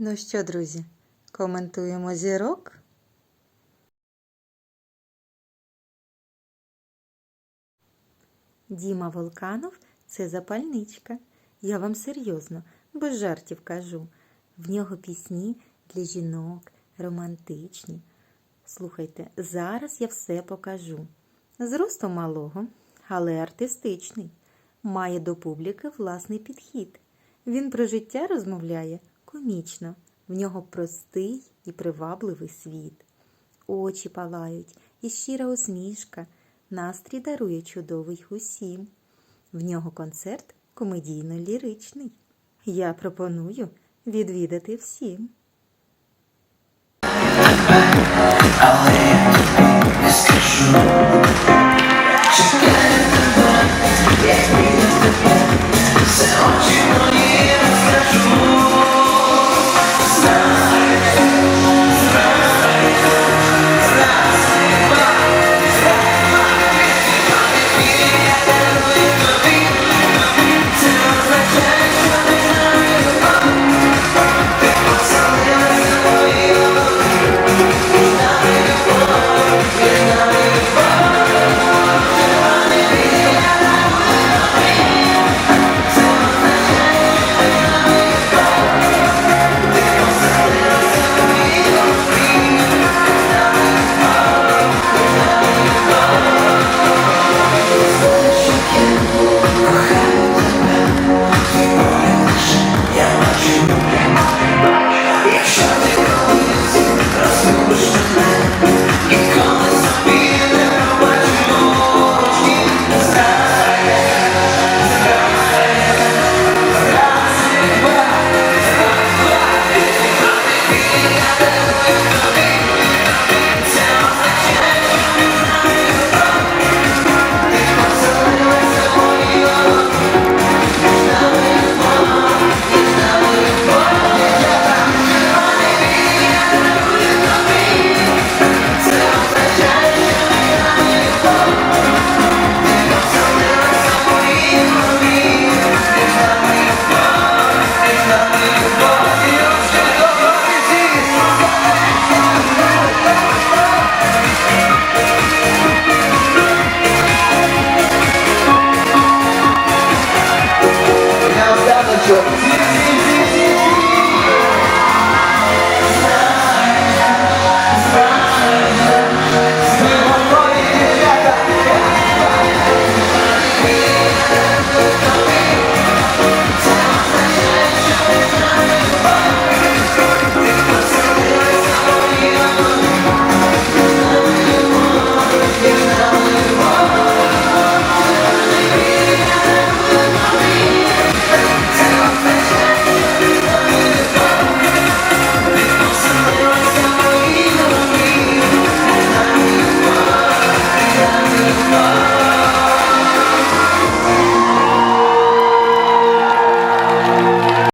Ну що, друзі, коментуємо зірок? Діма Волканов це запальничка. Я вам серйозно, без жартів кажу. В нього пісні для жінок, романтичні. Слухайте, зараз я все покажу. Зросту малого, але артистичний. Має до публіки власний підхід. Він про життя розмовляє комічно. В нього простий і привабливий світ. Очі палають і щира усмішка. Настрій дарує чудовий усім. В нього концерт комедійно-ліричний. Я пропоную відвідати всім. Очі мої love.